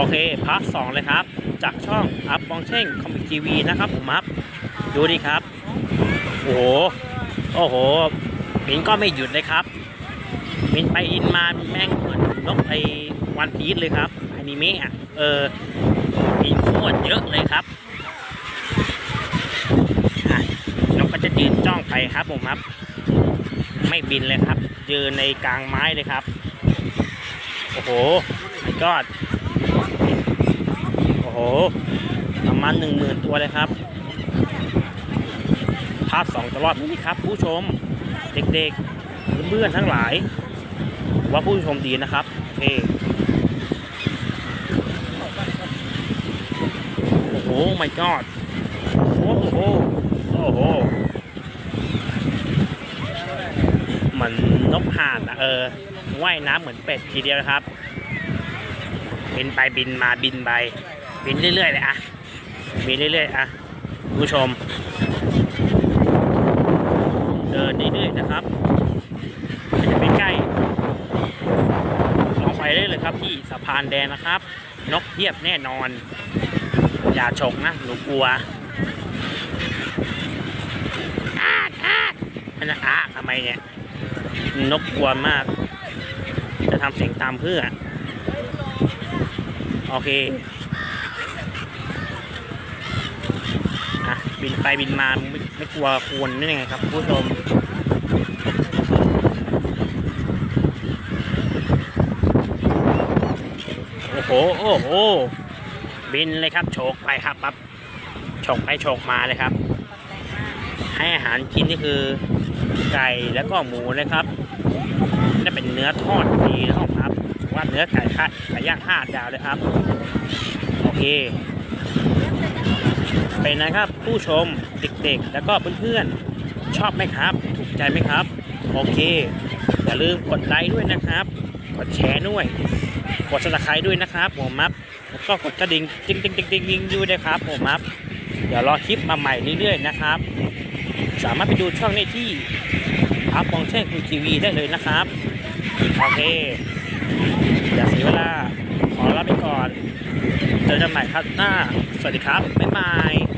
โอเคพาร์ทสองเลยครับ จากช่องอัพบองเช่งคอมิกทีวีนะครับผมครับดูดิครับ โอ้โห โอ้โหบินก็ไม่หยุดเลยครับบินไปอินมาแม่งเหมือนนกไอวันพีซเลยครับอนิเมะอะเออบินโคตรเยอะเลยครับนกก็จะยืนจ้องไปครับผมครับ ไม่บินเลยครับยืนในกลางไม้เลยครับ โอ้โหไม่กอด ประมาณหนึ่งหมื่นตัวเลยครับ ภาคสองตลอดนี่ครับ ผู้ชมเด็กๆเพื่อนๆทั้งหลาย ว่าผู้ชมดีนะครับโอเคโอ้โหไม่กอดโอ้โหโอ้โหมือนนกห่านอะเออว่ายน้ำเหมือนเป็ดทีเดียวนะครับ บินไปบินมาบินไป บินเรื่อยๆเลยอะบินเรื่อยๆอะผู้ชม เดินเรื่อยๆนะครับจะไปใกล้ลองไปได้เลยครับที่สะพานแดงนะครับ นกเทียบแน่นอน อย่าฉกนะหนูกลัวอาดอาดมันจะอาทำไมเนี่ยนกกลัวมาก จะทำเสียงตามเพื่อ โอเค อะ บินไปบินมาไม่ไม่กลัวควรนี่ยังไงครับผู้ชมโอ้โหโอ้โหบินเลยครับโฉกไปครับปั๊บโฉกไปโฉกมาเลยครับ ให้อาหารกินนี่คือไก่แล้วก็หมูนะครับนี่เป็นเนื้อทอดดีนะครับว่าเนื้อไก่ค่ะไก่ย่างห้าดาวเลยครับ โอเค เป็นนะครับผู้ชมเด็กๆ แล้วก็เพื่อนๆ ชอบไหมครับ ถูกใจไหมครับ โอเค อย่าลืมกดไลค์ด้วยนะครับ กดแชร์ด้วย กดซับสไครต์ด้วยนะครับผมมับแล้วก็กดกระดิ่งติ๊งติ๊งติ๊งติ๊งติ๊งด้วยนะครับผมมับเดี๋ยวรอคลิปมาใหม่เรื่อยๆนะครับ สามารถไปดูช่องนี้ที่อัพมองเช่คุณทีวีได้เลยนะครับ โอเค อย่าเสียเวลา ขอลาไปก่อน เจอกันใหม่ครับหน้า สวัสดีครับ บ๊ายบาย